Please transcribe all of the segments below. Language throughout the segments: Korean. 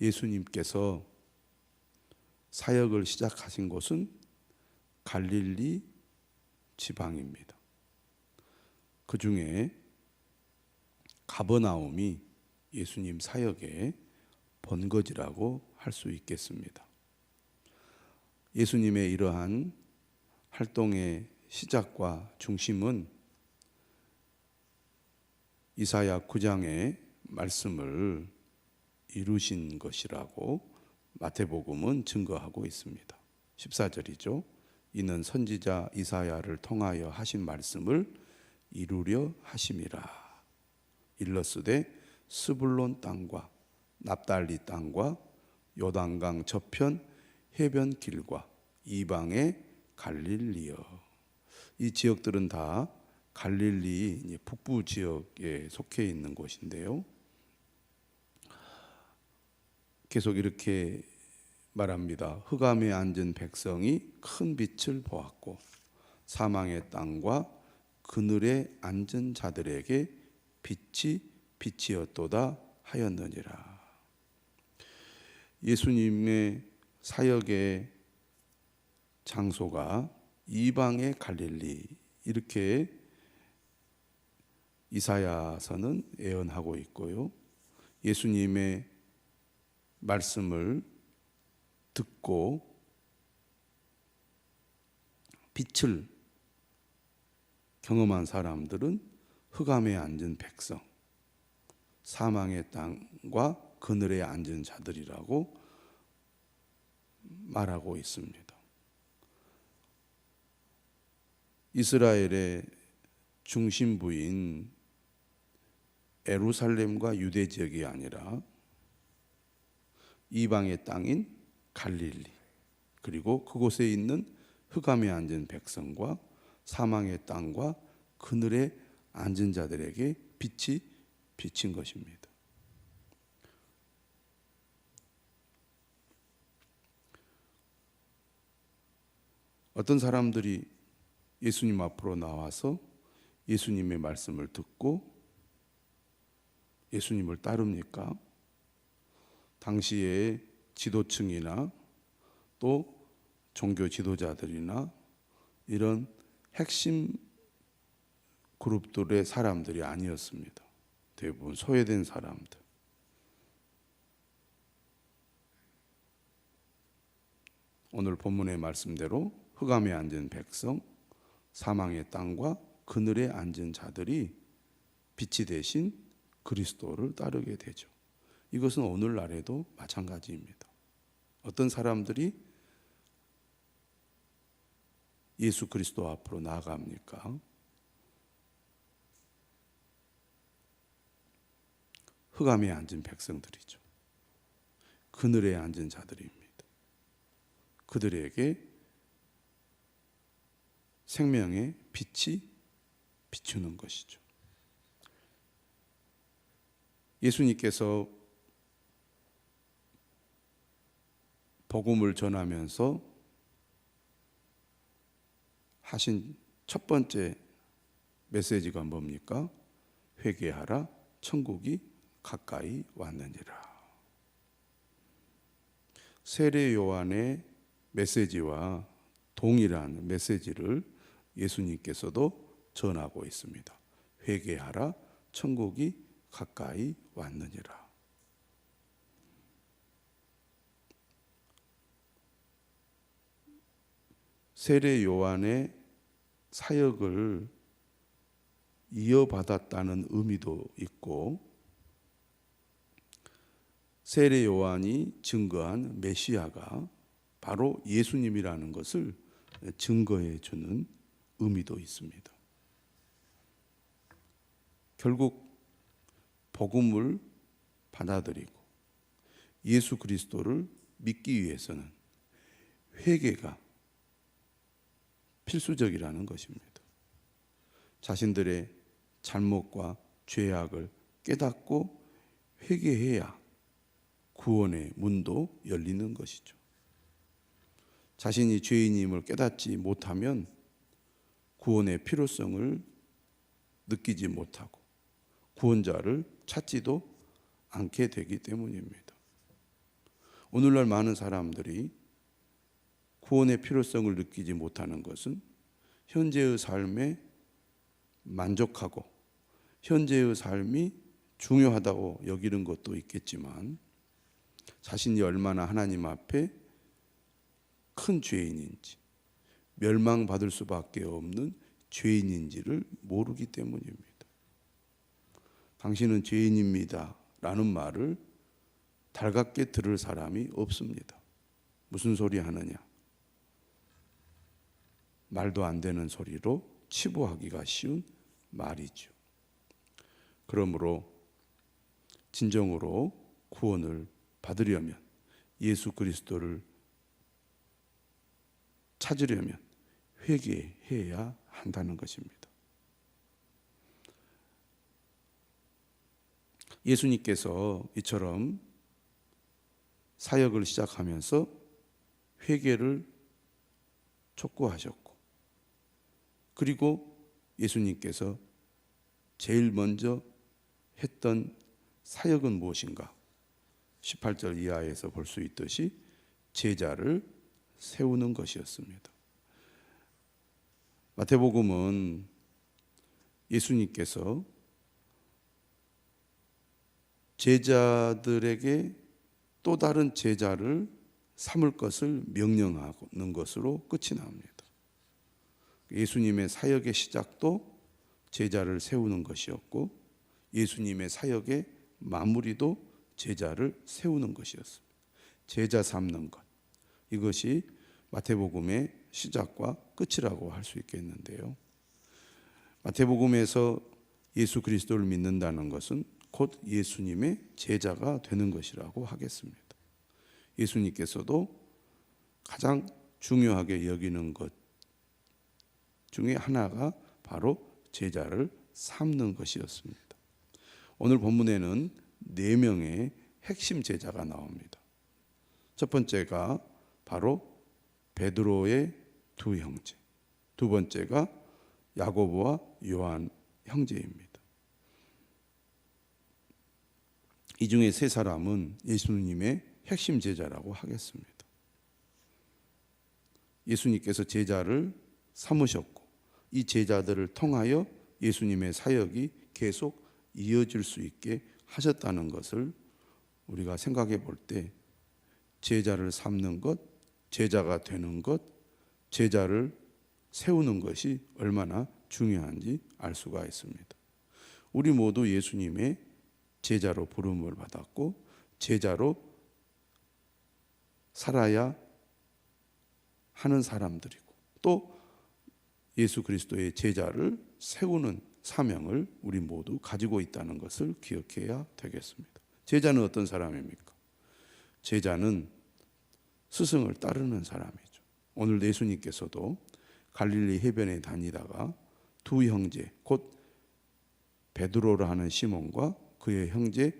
예수님께서 사역을 시작하신 곳은 갈릴리 지방입니다. 그 중에 가버나움이 예수님 사역의 번거지라고 할 수 있겠습니다. 예수님의 이러한 활동의 시작과 중심은 이사야 9장의 말씀을 이루신 것이라고 마태복음은 증거하고 있습니다. 14절이죠. 이는 선지자 이사야를 통하여 하신 말씀을 이루려 하심이라. 일러스되 스불론 땅과 납달리 땅과 요단강 저편 해변 길과 이방의 갈릴리여. 이 지역들은 다 갈릴리 북부 지역에 속해 있는 곳인데요. 계속 이렇게 말합니다. 흑암에 앉은 백성이 큰 빛을 보았고 사망의 땅과 그늘에 앉은 자들에게 빛이 빛이었도다 하였느니라. 예수님의 사역의 장소가 이방의 갈릴리 이렇게 이사야서는 예언하고 있고요. 예수님의 말씀을 듣고 빛을 경험한 사람들은 흑암에 앉은 백성, 사망의 땅과 그늘에 앉은 자들이라고 말하고 있습니다. 이스라엘의 중심부인 에루살렘과 유대 지역이 아니라 이방의 땅인 갈릴리 그리고 그곳에 있는 흑암에 앉은 백성과 사망의 땅과 그늘에 앉은 자들에게 빛이 비친 것입니다. 어떤 사람들이 예수님 앞으로 나와서 예수님의 말씀을 듣고 예수님을 따릅니까? 당시의 지도층이나 또 종교 지도자들이나 이런 핵심 그룹들의 사람들이 아니었습니다. 대부분 소외된 사람들. 오늘 본문의 말씀대로 흑암에 앉은 백성, 사망의 땅과 그늘에 앉은 자들이 빛이 대신 그리스도를 따르게 되죠. 이것은 오늘날에도 마찬가지입니다. 어떤 사람들이 예수 그리스도 앞으로 나아갑니까? 흑암에 앉은 백성들이죠. 그늘에 앉은 자들입니다. 그들에게 생명의 빛이 비추는 것이죠. 예수님께서 복음을 전하면서 하신 첫 번째 메시지가 뭡니까? 회개하라, 천국이 가까이 왔느니라. 세례 요한의 메시지와 동일한 메시지를 예수님께서도 전하고 있습니다. 회개하라, 천국이 가까이 왔느니라. 세례 요한의 사역을 이어받았다는 의미도 있고 세례 요한이 증거한 메시아가 바로 예수님이라는 것을 증거해 주는 의미도 있습니다. 결국 복음을 받아들이고 예수 그리스도를 믿기 위해서는 회개가 필수적이라는 것입니다. 자신들의 잘못과 죄악을 깨닫고 회개해야 구원의 문도 열리는 것이죠. 자신이 죄인임을 깨닫지 못하면 구원의 필요성을 느끼지 못하고 구원자를 찾지도 않게 되기 때문입니다. 오늘날 많은 사람들이 구원의 필요성을 느끼지 못하는 것은 현재의 삶에 만족하고 현재의 삶이 중요하다고 여기는 것도 있겠지만 자신이 얼마나 하나님 앞에 큰 죄인인지 멸망받을 수밖에 없는 죄인인지를 모르기 때문입니다. 당신은 죄인입니다. 라는 말을 달갑게 들을 사람이 없습니다. 무슨 소리 하느냐? 말도 안 되는 소리로 치부하기가 쉬운 말이죠. 그러므로 진정으로 구원을 받으려면 예수 그리스도를 찾으려면 회개해야 한다는 것입니다. 예수님께서 이처럼 사역을 시작하면서 회개를 촉구하셨고 그리고 예수님께서 제일 먼저 했던 사역은 무엇인가? 18절 이하에서 볼 수 있듯이 제자를 세우는 것이었습니다. 마태복음은 예수님께서 제자들에게 또 다른 제자를 삼을 것을 명령하는 것으로 끝이 납니다. 예수님의 사역의 시작도 제자를 세우는 것이었고 예수님의 사역의 마무리도 제자를 세우는 것이었습니다. 제자 삼는 것. 이것이 마태복음의 시작과 끝이라고 할 수 있겠는데요. 마태복음에서 예수 그리스도를 믿는다는 것은 곧 예수님의 제자가 되는 것이라고 하겠습니다. 예수님께서도 가장 중요하게 여기는 것 중에 하나가 바로 제자를 삼는 것이었습니다. 오늘 본문에는 네 명의 핵심 제자가 나옵니다. 첫 번째가 바로 베드로의 두 형제, 두 번째가 야고보와 요한 형제입니다. 이 중에 세 사람은 예수님의 핵심 제자라고 하겠습니다. 예수님께서 제자를 삼으셨고 이 제자들을 통하여 예수님의 사역이 계속 이어질 수 있게 하셨다는 것을 우리가 생각해 볼 때 제자를 삼는 것, 제자가 되는 것, 제자를 세우는 것이 얼마나 중요한지 알 수가 있습니다. 우리 모두 예수님의 제자로 부름을 받았고 제자로 살아야 하는 사람들이고 또 예수 그리스도의 제자를 세우는 사명을 우리 모두 가지고 있다는 것을 기억해야 되겠습니다. 제자는 어떤 사람입니까? 제자는 스승을 따르는 사람이죠. 오늘 예수님께서도 갈릴리 해변에 다니다가 두 형제 곧 베드로라 하는 시몬과 그의 형제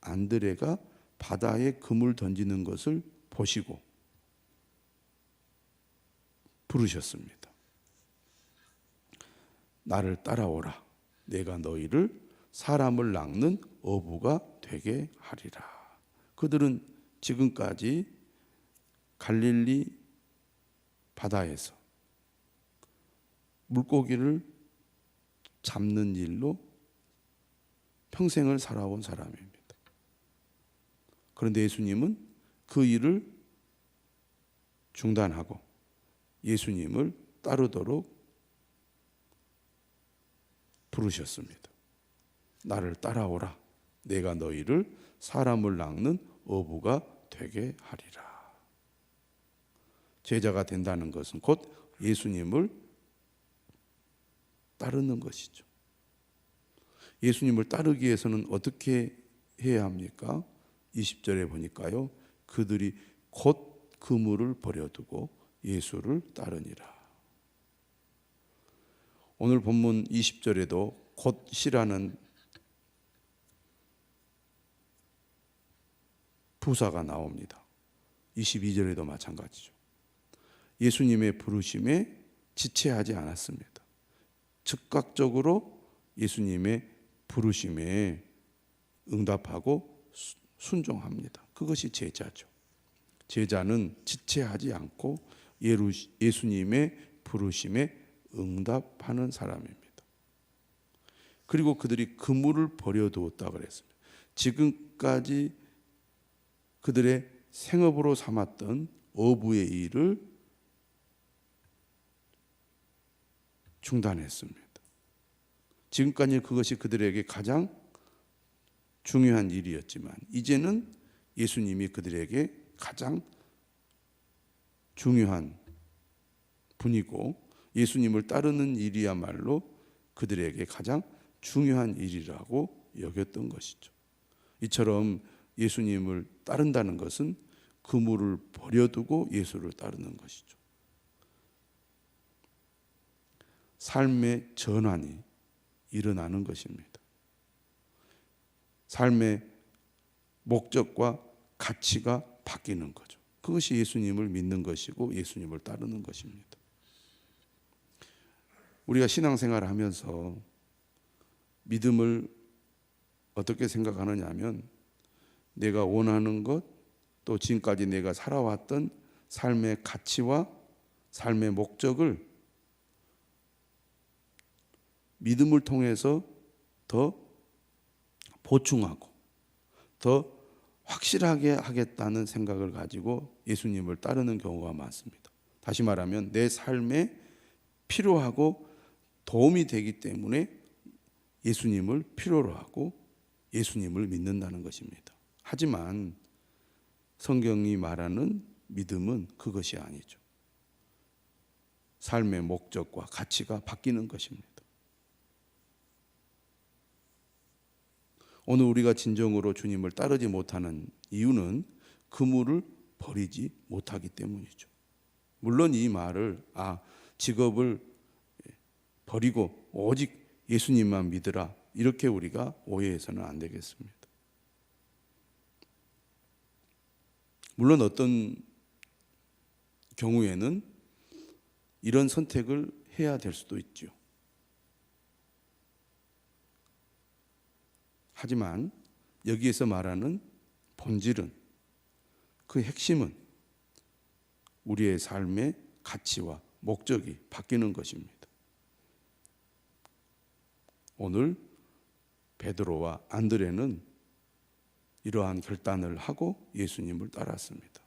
안드레가 바다에 금을 던지는 것을 보시고 부르셨습니다. 나를 따라오라. 내가 너희를 사람을 낚는 어부가 되게 하리라. 그들은 지금까지 갈릴리 바다에서 물고기를 잡는 일로 평생을 살아온 사람입니다. 그런데 예수님은 그 일을 중단하고 예수님을 따르도록 부르셨습니다. 나를 따라오라. 내가 너희를 사람을 낚는 어부가 되게 하리라. 제자가 된다는 것은 곧 예수님을 따르는 것이죠. 예수님을 따르기 위해서는 어떻게 해야 합니까? 20절에 보니까요. 그들이 곧 그물을 버려두고 예수를 따르니라. 오늘 본문 20절에도 곧이라는 부사가 나옵니다. 22절에도 마찬가지죠. 예수님의 부르심에 지체하지 않았습니다. 즉각적으로 예수님의 부르심에 응답하고 순종합니다. 그것이 제자죠. 제자는 지체하지 않고 예수님의 부르심에 응답하는 사람입니다. 그리고 그들이 그물을 버려두었다 그랬습니다. 지금까지 그들의 생업으로 삼았던 어부의 일을 중단했습니다. 지금까지 그것이 그들에게 가장 중요한 일이었지만 이제는 예수님이 그들에게 가장 중요한 분이고 예수님을 따르는 일이야말로 그들에게 가장 중요한 일이라고 여겼던 것이죠. 이처럼 예수님을 따른다는 것은 그물을 버려두고 예수를 따르는 것이죠. 삶의 전환이 일어나는 것입니다. 삶의 목적과 가치가 바뀌는 거죠. 그것이 예수님을 믿는 것이고 예수님을 따르는 것입니다. 우리가 신앙생활을 하면서 믿음을 어떻게 생각하느냐 하면 내가 원하는 것 또 지금까지 내가 살아왔던 삶의 가치와 삶의 목적을 믿음을 통해서 더 보충하고 더 확실하게 하겠다는 생각을 가지고 예수님을 따르는 경우가 많습니다. 다시 말하면 내 삶에 필요하고 도움이 되기 때문에 예수님을 필요로 하고 예수님을 믿는다는 것입니다. 하지만 성경이 말하는 믿음은 그것이 아니죠. 삶의 목적과 가치가 바뀌는 것입니다. 오늘 우리가 진정으로 주님을 따르지 못하는 이유는 그물을 버리지 못하기 때문이죠. 물론 이 말을 아 직업을 버리고 오직 예수님만 믿으라 이렇게 우리가 오해해서는 안 되겠습니다. 물론 어떤 경우에는 이런 선택을 해야 될 수도 있죠. 하지만 여기에서 말하는 본질은 그 핵심은 우리의 삶의 가치와 목적이 바뀌는 것입니다. 오늘 베드로와 안드레는 이러한 결단을 하고 예수님을 따랐습니다.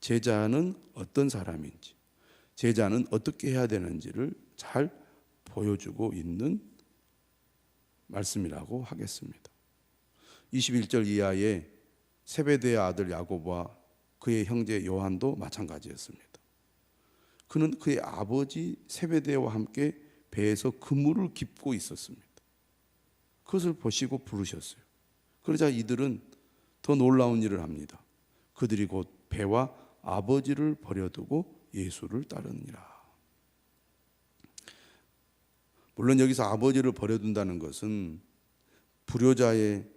제자는 어떤 사람인지, 제자는 어떻게 해야 되는지를 잘 보여주고 있는 말씀이라고 하겠습니다. 21절 이하의 세베대의 아들 야고보와 그의 형제 요한도 마찬가지였습니다. 그는 그의 아버지 세베대와 함께 배에서 그물을 깁고 있었습니다. 그것을 보시고 부르셨어요. 그러자 이들은 더 놀라운 일을 합니다. 그들이 곧 배와 아버지를 버려두고 예수를 따르니라. 물론 여기서 아버지를 버려둔다는 것은 불효자의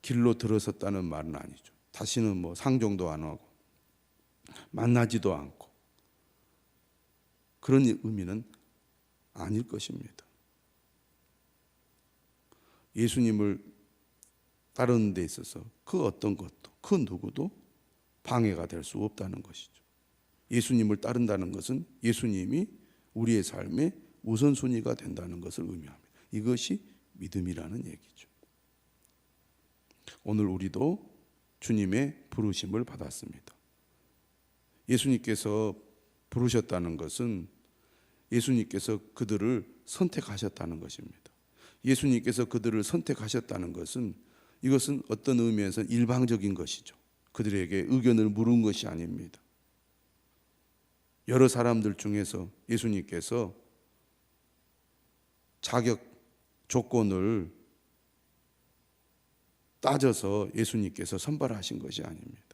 길로 들어섰다는 말은 아니죠. 다시는 뭐 상종도 안 하고 만나지도 않고 그런 의미는 아닐 것입니다. 예수님을 따르는 데 있어서 그 어떤 것도 그 누구도 방해가 될 수 없다는 것이죠. 예수님을 따른다는 것은 예수님이 우리의 삶의 우선순위가 된다는 것을 의미합니다. 이것이 믿음이라는 얘기죠. 오늘 우리도 주님의 부르심을 받았습니다. 예수님께서 부르셨다는 것은 예수님께서 그들을 선택하셨다는 것입니다. 예수님께서 그들을 선택하셨다는 것은 이것은 어떤 의미에서 일방적인 것이죠. 그들에게 의견을 물은 것이 아닙니다. 여러 사람들 중에서 예수님께서 자격 조건을 따져서 예수님께서 선발하신 것이 아닙니다.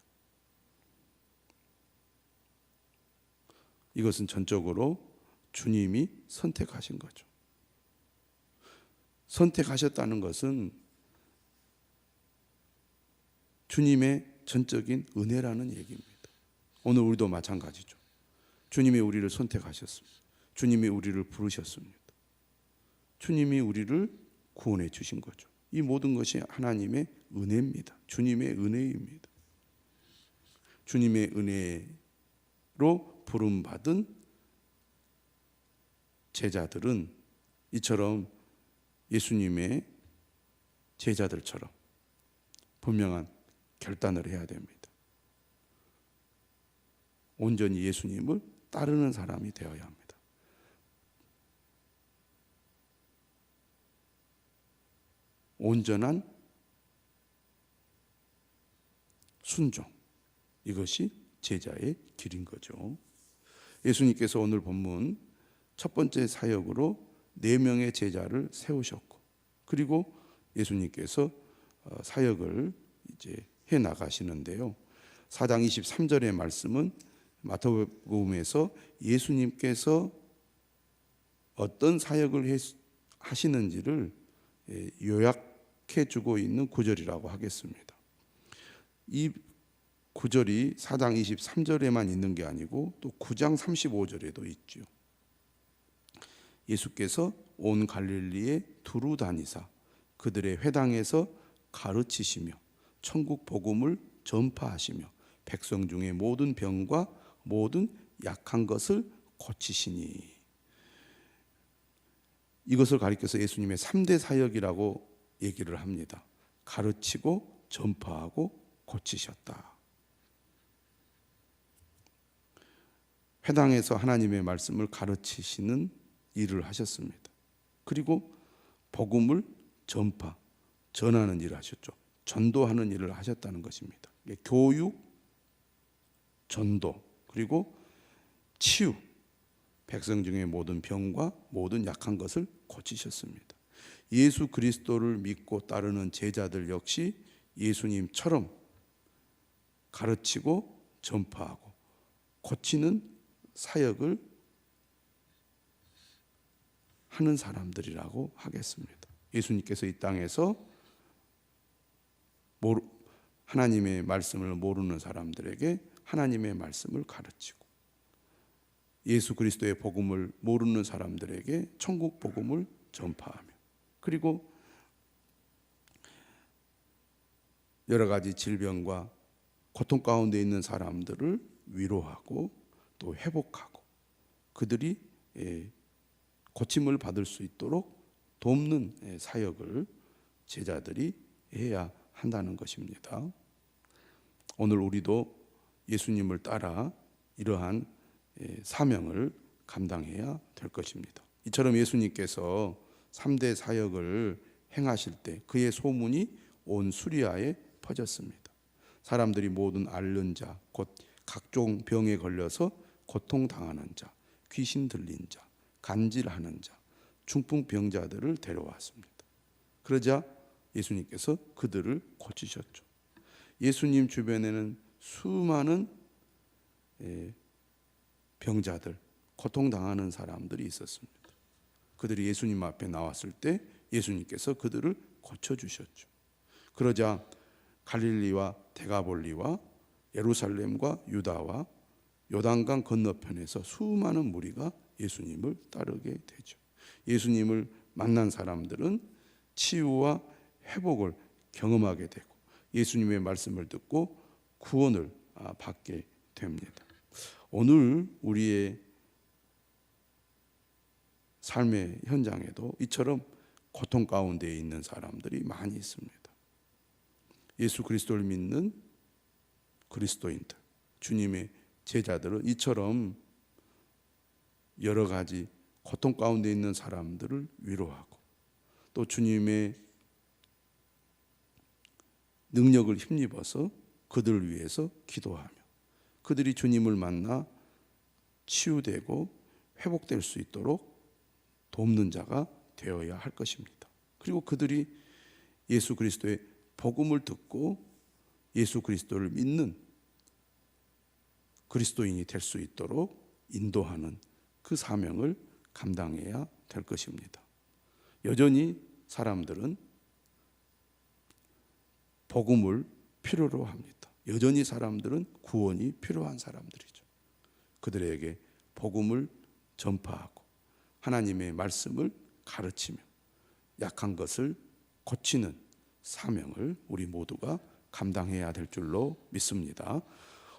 이것은 전적으로 주님이 선택하신 거죠. 선택하셨다는 것은 주님의 전적인 은혜라는 얘기입니다. 오늘 우리도 마찬가지죠. 주님이 우리를 선택하셨습니다. 주님이 우리를 부르셨습니다. 주님이 우리를 구원해 주신 거죠. 이 모든 것이 하나님의 은혜입니다. 주님의 은혜입니다. 주님의 은혜로 부름 받은 제자들은 이처럼 예수님의 제자들처럼 분명한 결단을 해야 됩니다. 온전히 예수님을 따르는 사람이 되어야 합니다. 온전한 순종. 이것이 제자의 길인 거죠. 예수님께서 오늘 본문 첫 번째 사역으로 네 명의 제자를 세우셨고, 그리고 예수님께서 어, 사역을 이제 해 나가시는데요. 4장 23절의 말씀은 마태복음에서 예수님께서 어떤 사역을 했- 하시는지를 예, 요약해 주고 있는 구절이라고 하겠습니다. 이 구절이 4장 23절에만 있는 게 아니고 또 9장 35절에도 있죠. 예수께서 온 갈릴리에 두루 다니사 그들의 회당에서 가르치시며 천국 복음을 전파하시며 백성 중에 모든 병과 모든 약한 것을 고치시니 이것을 가리켜서 예수님의 3대 사역이라고 얘기를 합니다. 가르치고 전파하고 고치셨다. 회당에서 하나님의 말씀을 가르치시는 일을 하셨습니다. 그리고 복음을 전파, 전하는 일을 하셨죠. 전도하는 일을 하셨다는 것입니다. 교육, 전도, 그리고 치유, 백성 중의 모든 병과 모든 약한 것을 고치셨습니다. 예수 그리스도를 믿고 따르는 제자들 역시 예수님처럼 가르치고 전파하고 고치는 사역을 하는 사람들이라고 하겠습니다. 예수님께서 이 땅에서 하나님의 말씀을 모르는 사람들에게 하나님의 말씀을 가르치고 예수 그리스도의 복음을 모르는 사람들에게 천국 복음을 전파하며 그리고 여러 가지 질병과 고통 가운데 있는 사람들을 위로하고 또 회복하고 그들이 예, 고침을 받을 수 있도록 돕는 예, 사역을 제자들이 해야 한다는 것입니다. 오늘 우리도 예수님을 따라 이러한 예, 사명을 감당해야 될 것입니다. 이처럼 예수님께서 3대 사역을 행하실 때 그의 소문이 온 수리아에 퍼졌습니다. 사람들이 모든 앓는 자, 곧 각종 병에 걸려서 고통당하는 자, 귀신 들린 자, 간질하는 자, 중풍 병자들을 데려왔습니다. 그러자 예수님께서 그들을 고치셨죠. 예수님 주변에는 수많은 예, 병자들, 고통당하는 사람들이 있었습니다. 그들이 예수님 앞에 나왔을 때 예수님께서 그들을 고쳐주셨죠. 그러자 갈릴리와 데가볼리와 예루살렘과 유다와 요단강 건너편에서 수많은 무리가 예수님을 따르게 되죠. 예수님을 만난 사람들은 치유와 회복을 경험하게 되고 예수님의 말씀을 듣고 구원을 아, 받게 됩니다. 오늘 우리의 삶의 현장에도 이처럼 고통 가운데 있는 사람들이 많이 있습니다. 예수 그리스도를 믿는 그리스도인들, 주님의 제자들은 이처럼 여러 가지 고통 가운데 있는 사람들을 위로하고 또 주님의 능력을 힘입어서 그들을 위해서 기도하며 그들이 주님을 만나 치유되고 회복될 수 있도록 돕는 자가 되어야 할 것입니다. 그리고 그들이 예수 그리스도의 복음을 듣고 예수 그리스도를 믿는 그리스도인이 될 수 있도록 인도하는 그 사명을 감당해야 될 것입니다. 여전히 사람들은 복음을 필요로 합니다. 여전히 사람들은 구원이 필요한 사람들이죠. 그들에게 복음을 전파하고 하나님의 말씀을 가르치며 약한 것을 고치는 사명을 우리 모두가 감당해야 될 줄로 믿습니다.